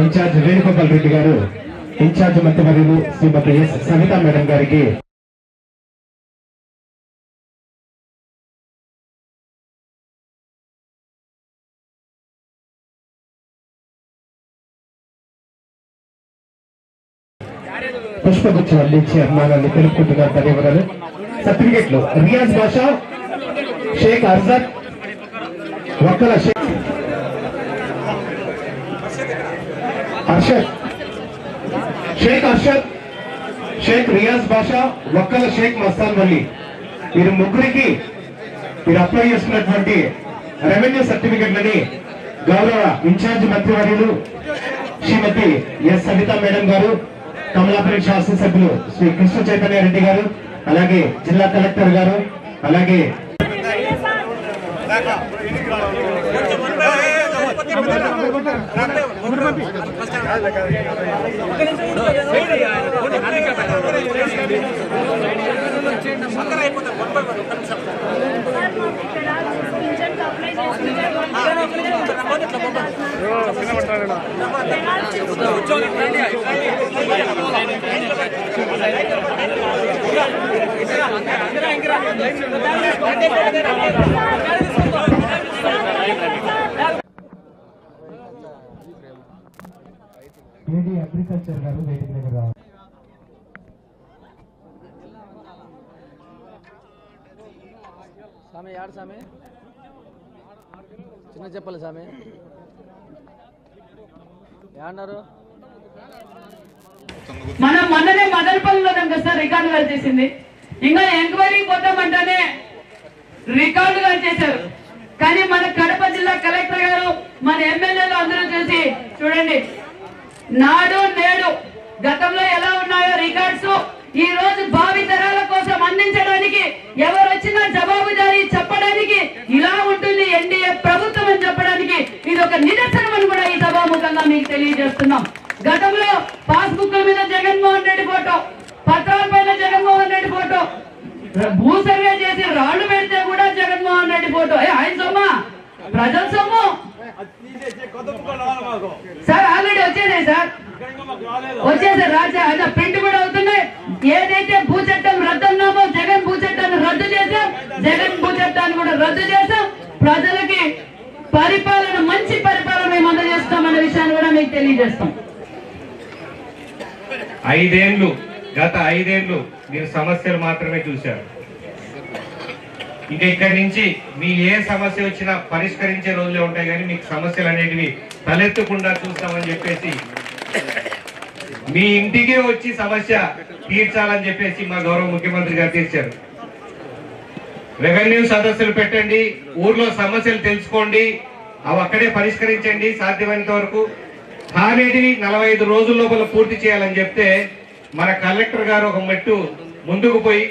Incharge Venugopal Reddy గారు incharge మంత్రివర్యులు శ్రీమతి yes Savitha madam గారికి పుష్పగుచ్చం అందించి అభిమానాన్ని తెలుపుకుంటున్నారు ధన్యవాదాలు. సర్టిఫికెట్లు రియాజ్ భాష షేక్ అర్జద్ ఒక్క షేక్ అర్షద్ షేక్ అర్షద్ షేక్ రియాజ్ బాషా వక్కల షేక్ మస్తాన్ వల్లి వీరు ముగ్గురికి మీరు అప్లై చేసుకున్నటువంటి రెవెన్యూ సర్టిఫికెట్లని గౌరవ ఇన్ఛార్జ్ మంత్రివర్యులు శ్రీమతి ఎస్ సవితా మేడం గారు కమలాపురం శాసనసభ్యులు శ్రీ కృష్ణ చైతన్య రెడ్డి గారు అలాగే జిల్లా కలెక్టర్ గారు అలాగే ఉద్యోగం ఏడీ అగ్రికల్చర్ గారు వేదిక దగ్గర రావాలి. యాడు స్వామి? చిన్న చెప్పాలి స్వామి. ఏమన్నారు? మనం మొన్ననే మదనపల్లిలో కదా సార్ రికార్డుగా చేసింది. ఇంకా ఎంక్వైరీ పోతామంటేనే రికార్డుగా చేశారు. కానీ మన కడప జిల్లా కలెక్టర్ గారు మన ఎమ్మెల్యేలు అందరూ చూసి చూడండి. నాడు నేడు గతంలో ఎలా ఉన్నాయో రికార్డ్స్ ఈ రోజు భావి తరాల కోసం అందించడానికి ఎవరు వచ్చినా జవాబుదారీ చెప్పడానికి ఇలా ఉంటుంది ఎన్డీఏ ప్రభుత్వం అని చెప్పడానికి ఇది ఒక నిదర్శనం అని కూడా ఈ సభాముఖంగా మీకు తెలియజేస్తున్నాం. గతంలో పాస్బుక్ మీద జగన్మోహన్ రెడ్డి ఫోటో పత్రాల పైన జగన్మోహన్ రెడ్డి ఫోటో భూ సర్వే చేసి రాళ్ళు పెడితే కూడా జగన్మోహన్ రెడ్డి ఫోటో. ఆయన సొమ్మా? ప్రజల సొమ్ము? సార్ ఆల్రెడీ వచ్చేసాయి సార్. వచ్చేసాయి రాజా అదే ప్రింట్ కూడా అవుతున్నాయి. ఏదైతే భూ చట్టం రద్దు అన్నామో జగన్ భూ చట్టాన్ని రద్దు చేశాం. జగన్ భూ చట్టాన్ని కూడా రద్దు చేశాం. ప్రజలకి పరిపాలన మంచి పరిపాలన మేము అందజేస్తామన్న విషయాన్ని కూడా మీకు తెలియజేస్తాం. ఐదేళ్ళు గత ఐదేళ్ళు మీరు సమస్యలు మాత్రమే చూశారు. ఇక ఇక్కడి నుంచి మీ ఏ సమస్య వచ్చినా పరిష్కరించే రోజులే ఉంటాయి కానీ మీకు సమస్యలు అనేటివి తలెత్తకుండా చూస్తామని చెప్పేసి మీ ఇంటికే వచ్చి సమస్య తీర్చాలని చెప్పేసి మా గౌరవ ముఖ్యమంత్రి గారు తీర్చారు. రెవెన్యూ సదస్సులు పెట్టండి ఊర్లో సమస్యలు తెలుసుకోండి అవి అక్కడే పరిష్కరించండి సాధ్యమైనంత వరకు. కానేటివి నలభై ఐదు రోజుల లోపల పూర్తి చేయాలని చెప్తే మన కలెక్టర్ గారు ఒక మెట్టు ముందుకు పోయి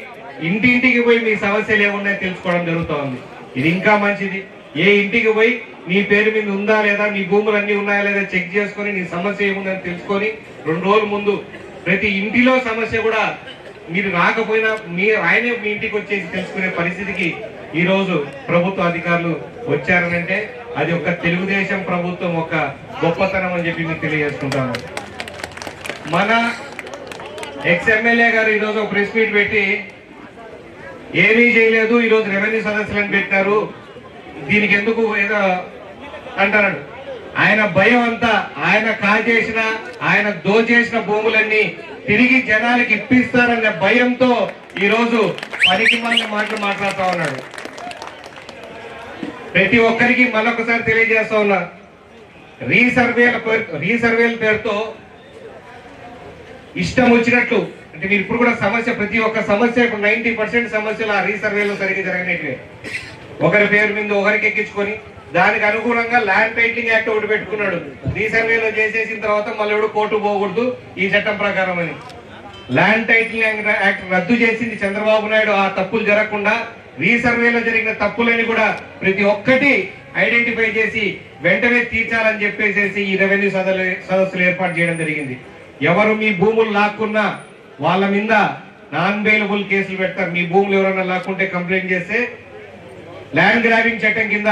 ఇంటింటికి పోయి మీ సమస్యలు ఏమున్నాయో తెలుసుకోవడం జరుగుతోంది. ఇది ఇంకా మంచిది. ఏ ఇంటికి పోయి నీ పేరు మీద ఉందా లేదా నీ భూములు అన్ని ఉన్నాయా లేదా చెక్ చేసుకొని నీ సమస్య ఏముందని తెలుసుకొని రెండు రోజుల ముందు ప్రతి ఇంటిలో సమస్య కూడా మీరు రాకపోయినా మీ ఆయనే మీ ఇంటికి వచ్చేసి తెలుసుకునే పరిస్థితికి ఈ రోజు ప్రభుత్వ అధికారులు వచ్చారనంటే అది ఒక తెలుగుదేశం ప్రభుత్వం ఒక గొప్పతనం అని చెప్పి మీకు తెలియజేసుకుంటాను. మన ఎక్స్ ఎమ్మెల్యే గారు ఈరోజు ఒక ప్రెస్ మీట్ పెట్టి ఏమీ చేయలేదు ఈరోజు రెవెన్యూ సదస్సులను పెట్టారు. దీనికి ఎందుకు ఏదో అంటారు ఆయన భయం అంతా ఆయన కాజేసిన ఆయన దోచేసిన భూములన్నీ తిరిగి జనాలకి ఇప్పిస్తారన్న భయంతో ఈరోజు పనికి మళ్ళీ మాటలు మాట్లాడుతూ ఉన్నాడు. ప్రతి ఒక్కరికి మరొకసారి తెలియజేస్తా ఉన్నా రీసర్వేల పేరు రీసర్వేల పేరుతో ఇష్టం వచ్చినట్లు అంటే మీరు ఇప్పుడు కూడా సమస్య ప్రతి ఒక్క సమస్య ఇప్పుడు నైన్టీ పర్సెంట్ సమస్యలు ఆ రీసర్వేలో సరిగ్గా జరగనట్టువే ఒకరి పేరు మీద ఒకరికి ఎక్కించుకొని దానికి అనుగుణంగా ల్యాండ్ టైటిలింగ్ యాక్ట్ ఒకటి పెట్టుకున్నాడు. రీసర్వేలో చేసేసిన తర్వాత మళ్ళీ ఎవడు కోర్టు పోకూడదు ఈ చట్టం ప్రకారం అని. ల్యాండ్ టైటిలింగ్ యాక్ట్ రద్దు చేసింది చంద్రబాబు నాయుడు ఆ తప్పులు జరగకుండా రీసర్వేలో జరిగిన తప్పులని కూడా ప్రతి ఒక్కటి ఐడెంటిఫై చేసి వెంటనే తీర్చాలని చెప్పేసేసి ఈ రెవెన్యూ సదస్సులు ఏర్పాటు చేయడం జరిగింది. ఎవరు మీ భూములు లాక్కున్నా వాళ్ళ మీద నాన్ బెయిలబుల్ కేసులు పెడతారు. మీ భూములు ఎవరైనా లాక్కుంటే కంప్లైంట్ చేస్తే ల్యాండ్ గ్రాబింగ్ చట్టం కింద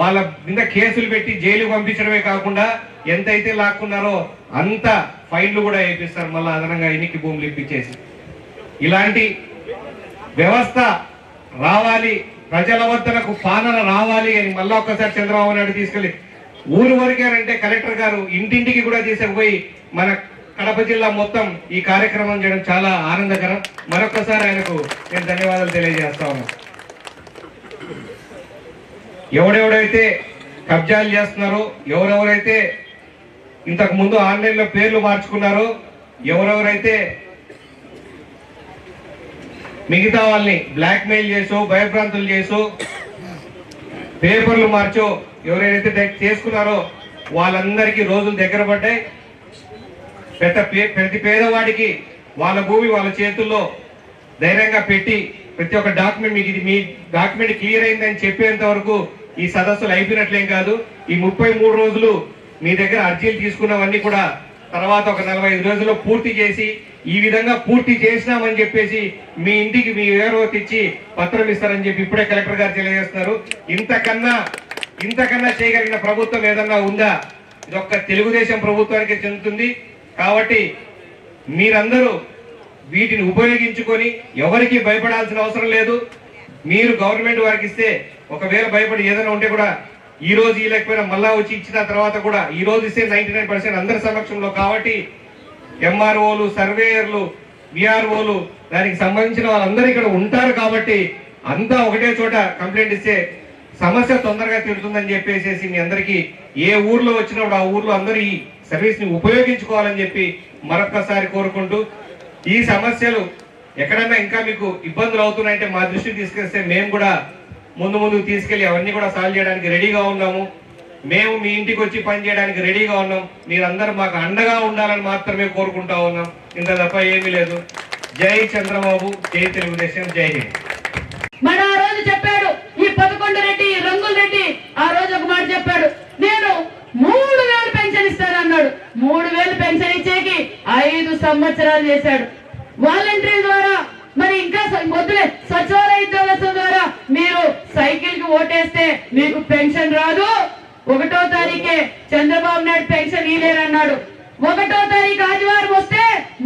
వాళ్ళ మీద కేసులు పెట్టి జైలుకు పంపించడమే కాకుండా ఎంతైతే లాక్కున్నారో అంత ఫైన్లు కూడా వేపిస్తారు. మళ్ళీ అదనంగా ఎన్నికి భూములు ఇప్పించేసి. ఇలాంటి వ్యవస్థ రావాలి. ప్రజల వద్దనకు పాలన రావాలి అని మళ్ళీ ఒక్కసారి చంద్రబాబు నాయుడు తీసుకెళ్ళి ఊరు వరకేనంటే కలెక్టర్ గారు ఇంటింటికి కూడా తీసుకుపోయి మన కడప జిల్లా మొత్తం ఈ కార్యక్రమం చేయడం చాలా ఆనందకరం. మరొకసారి ఆయనకు నేను ధన్యవాదాలు తెలియజేస్తాను ఎవడెవడైతే కబ్జాలు చేస్తున్నారో ఎవరెవరైతే ఇంతకు ముందు ఆన్లైన్లో పేర్లు మార్చుకున్నారో ఎవరెవరైతే మిగతా వాళ్ళని బ్లాక్ మెయిల్ చేసో భయభ్రాంతులు చేసో పేపర్లు మార్చో ఎవరైతే చేసుకున్నారో వాళ్ళందరికీ రోజులు దగ్గర పడ్డాయి. పెద్ద పే- ప్రతి పేదవాడికి వాళ్ళ భూమి వాళ్ళ చేతుల్లో ధైర్యంగా పెట్టి ప్రతి ఒక్క డాక్యుమెంట్ మీకు ఇది మీ డాక్యుమెంట్ క్లియర్ అయిందని చెప్పేంత వరకు ఈ సదస్సులు అయిపోయినట్లేం కాదు. ఈ ముప్పై మూడు రోజులు మీ దగ్గర అర్జీలు తీసుకున్నవన్నీ కూడా తర్వాత ఒక నలభై ఐదు రోజుల్లో పూర్తి చేసి ఈ విధంగా పూర్తి చేసినామని చెప్పేసి మీ ఇంటికి మీ ఎవరో తెచ్చి పత్రం ఇస్తారని చెప్పి ఇప్పుడే కలెక్టర్ గారు తెలియజేస్తున్నారు. ఇంతకన్నా ఇంతకన్నా చేయగలిగిన ప్రభుత్వం ఏదన్నా ఉందా? ఇది ఒక్క తెలుగుదేశం ప్రభుత్వానికి చెందుతుంది. కాబట్టి మీరందరూ వీటిని ఉపయోగించుకొని ఎవరికి భయపడాల్సిన అవసరం లేదు. మీరు గవర్నమెంట్ వారికి ఇస్తే ఒకవేళ భయపడి ఏదైనా ఉంటే కూడా ఈ రోజు ఇవ్వలేకపోయినా మళ్ళా వచ్చి ఇచ్చిన తర్వాత కూడా ఈ రోజు ఇస్తే నైన్టీ నైన్ పర్సెంట్ అందరి సమక్షంలో కాబట్టి ఎంఆర్ఓలు సర్వేయర్లు విఆర్ఓలు దానికి సంబంధించిన వాళ్ళందరూ ఇక్కడ ఉంటారు కాబట్టి అంతా ఒకటే చోట కంప్లైంట్ ఇస్తే సమస్య తొందరగా తీరుతుందని చెప్పేసి మీ అందరికీ ఏ ఊర్లో వచ్చినప్పుడు ఆ ఊర్లో అందరూ సర్వీస్ని ఉపయోగించుకోవాలని చెప్పి మరొక్కసారి కోరుకుంటూ ఈ సమస్యలు ఎక్కడన్నా ఇంకా మీకు ఇబ్బందులు అవుతున్నాయంటే మా దృష్టికి తీసుకొస్తే మేము కూడా ముందు ముందుకు తీసుకెళ్ళి అవన్నీ కూడా సాల్వ్ చేయడానికి రెడీగా ఉన్నాము. మేము మీ ఇంటికి వచ్చి పని చేయడానికి రెడీగా ఉన్నాం. మీరందరూ మాకు అండగా ఉండాలని మాత్రమే కోరుకుంటా ఉన్నాం. ఇంత తప్ప ఏమీ లేదు. జై చంద్రబాబు జై తెలుగుదేశం జై హింద్. మరి ఆ రోజు చెప్పాడు ఈ పదకొండు రెడ్డి రంగుల రెడ్డి ఆ రోజు ఒక మాట చెప్పాడు నేను మూడు వేలు పెన్షన్ ఇస్తానన్నాడు మూడు వేలు పెన్షన్ ఇచ్చేకి ఐదు సంవత్సరాలు చేశాడు. వాలంటీర్ ద్వారా మరి ఇంకా మొదలే వద్దులే సచివాలయ ఉద్యోగస్తుల ద్వారా మీరు సైకిల్కి ఓటేస్తే మీకు పెన్షన్ రాదు. ఒకటో తారీఖే చంద్రబాబు నాయుడు పెన్షన్ ఇలేరన్నాడు ఒకటో తారీఖు ఆదివారం వస్తే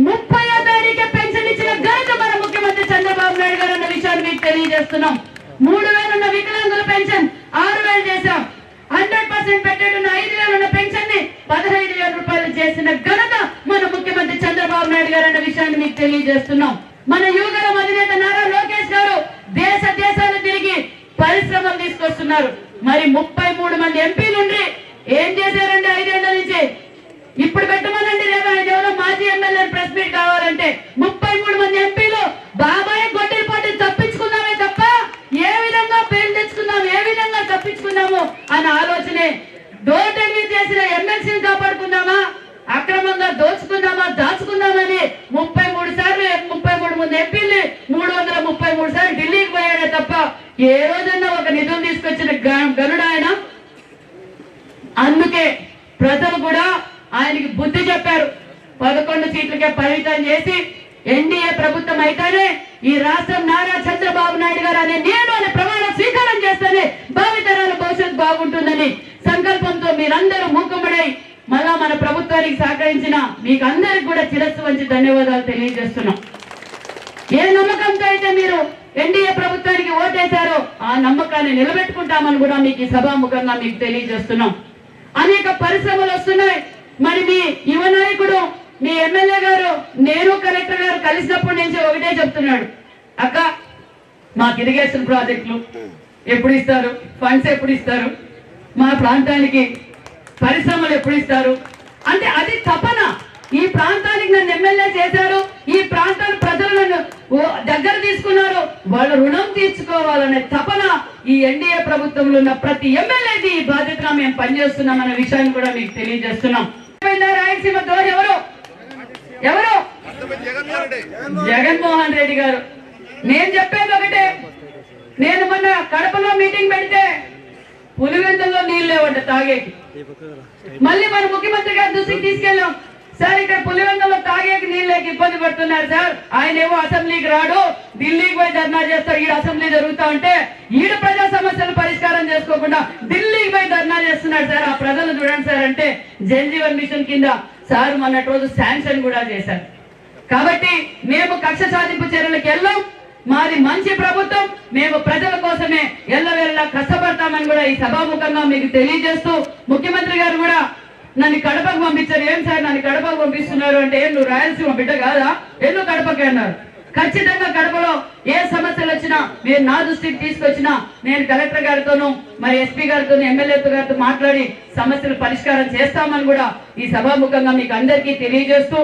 ముప్పయో తారీఖే పెన్షన్ ఇచ్చిన ఘనత మన ముఖ్యమంత్రి చంద్రబాబు నాయుడు గారు అన్న విషయాన్ని మీకు తెలియజేస్తున్నాం మూడు వేలు ఉన్న వికలాంగుల పెన్షన్ ఆరు వేలు చేశాం హండ్రెడ్ పర్సెంట్ పెట్టేటున్న ఐదు వేలు ఉన్న పెన్షన్ని పదహైదు వేల రూపాయలు చేసిన ఘనత మన ముఖ్యమంత్రి చంద్రబాబు నాయుడు గారు అన్న విషయాన్ని మీకు తెలియజేస్తున్నాం మన యువగలం అధినేత నారా లోకేష్ గారు దేశ దేశాలు తిరిగి పరిశ్రమలు ఉన్నారు. మరి ముప్పై మూడు మంది ఎంపీలు ఉండి ఏం చేశారండి ఐదేళ్ళ నుంచి? ఇప్పుడు పెట్టమనండి రేపు ఆయన ఎవరో మాజీ ఎమ్మెల్యే ప్రెస్ మీట్ కావాలంటే. ముప్పై మూడు మంది ఎంపీలు బాబాయ్ గొడ్డలి పాటి తప్పించుకున్నామే తప్ప ఏ విధంగా పేరు తెచ్చుకున్నాము ఏ విధంగా తప్పించుకున్నాము అన్న ఆలోచనే. డోర్ డెలివరీ చేసిన ఎమ్మెల్సీని కాపాడుకుందామా? అక్రమంగా దోచుకుందామా దాచుకుందామని ముప్పై మూడు సార్లు ముప్పై మూడు మంది ఎంపీలు మూడు వందల ముప్పై మూడు సార్లు ఢిల్లీకి పోయాడే తప్ప ఏ రోజు తీసుకొచ్చిన గనుడు ఆయన. అందుకే ప్రజలు కూడా ఆయనకి బుద్ధి చెప్పారు. పదకొండు సీట్లకే పరిమితం చేసి ఎన్డీఏ ప్రభుత్వం అయితేనే ఈ రాష్ట్రం నారా చంద్రబాబు నాయుడు గారు అనే నేను అనే ప్రమాణ స్వీకారం చేస్తేనే భావితరాల భవిష్యత్తు బాగుంటుందని సంకల్పంతో మీరందరూ మూకుమ్మడై మళ్ళా మన ప్రభుత్వానికి సహకరించిన మీకు అందరికి కూడా చిరస్సు వంచి ధన్యవాదాలు తెలియజేస్తున్నాం. ఏ నమ్మకంతో అయితే మీరు ఎన్డీఏ ప్రభుత్వానికి ఓటేశారో ఆ నమ్మకాన్ని నిలబెట్టుకుంటామని కూడా మీకు ఈ సభాముఖంగా మీకు తెలియజేస్తున్నాం. అనేక పరిశ్రమలు వస్తున్నాయి. మరి మీ యువ నాయకుడు మీ ఎమ్మెల్యే గారు నేను కలెక్టర్ గారు కలిసినప్పుడు నుంచి ఒకటే చెప్తున్నాడు. అక్క మాకు ఇరిగేషన్ ప్రాజెక్టులు ఎప్పుడు ఇస్తారు? ఫండ్స్ ఎప్పుడు ఇస్తారు? మా ప్రాంతానికి పరిశ్రమలు ఎప్పుడు ఇస్తారు? అంటే అది తపన. ఈ ప్రాంతానికి నన్ను ఎమ్మెల్యే చేశారు. ఈ ప్రాంతాల ప్రజలు నన్ను ఓ- దగ్గర తీసుకున్నారు. వాళ్ళు రుణం తీర్చుకోవాలనే తపన ఈ ఎన్డీఏ ప్రభుత్వంలో ఉన్న ప్రతి ఎమ్మెల్యేది ఈ బాధ్యతగా మేము పనిచేస్తున్నాం అనే విషయాన్ని కూడా మీకు తెలియజేస్తున్నాం. రాయలసీమ దోర ఎవరు? ఎవరు? జగన్మోహన్ రెడ్డి గారు. నేను చెప్పేది ఒకటే. నేను మొన్న కడపలో మీటింగ్ పెడితే పులివెందుల్లో నీళ్ళు లేవంట తాగేకి. మళ్ళీ మన ముఖ్యమంత్రి గారి దృష్టికి తీసుకెళ్ళాం. సార్ ఇక్కడ పులివెందులో తాగేకి నీళ్ళకి ఇబ్బంది పడుతున్నారు సార్. ఆయన ఏమో అసెంబ్లీకి రాడు ఢిల్లీకి పోయి ధర్నా చేస్తారు. ఈ అసెంబ్లీ జరుగుతా ఉంటే ఈడ ప్రజా సమస్యలు పరిష్కారం చేసుకోకుండా ఢిల్లీకి పోయి ధర్నా చేస్తున్నారు సార్. ఆ ప్రజలు చూడండి సార్ అంటే జల్ మిషన్ కింద సార్ మొన్నటి రోజు శాంక్షన్ కూడా చేశారు. కాబట్టి మేము కక్ష సాధింపు చర్యలకు వెళ్ళాం. మాది మంచి ప్రభుత్వం. మేము ప్రజల కోసమే ఎల్లవేళ్ళ కష్టపడతామని కూడా ఈ సభాముఖంగా మీకు తెలియజేస్తూ ముఖ్యమంత్రి నన్ను కడపకు పంపించారు. ఏం సార్ నన్ను కడపకు పంపిస్తున్నారు అంటే "ఏం నువ్వు రాయలసీమ బిడ్డ కాదా? ఎందుకు కడపకి అన్నారు? ఖచ్చితంగా కడపలో ఏ సమస్యలు వచ్చినా మీరు నా దృష్టికి తీసుకొచ్చినా నేను కలెక్టర్ గారితోనూ మరి ఎస్పీ గారితో ఎమ్మెల్యే గారితో మాట్లాడి సమస్యలు పరిష్కారం చేస్తామని కూడా ఈ సభాముఖంగా మీకు అందరికీ తెలియజేస్తూ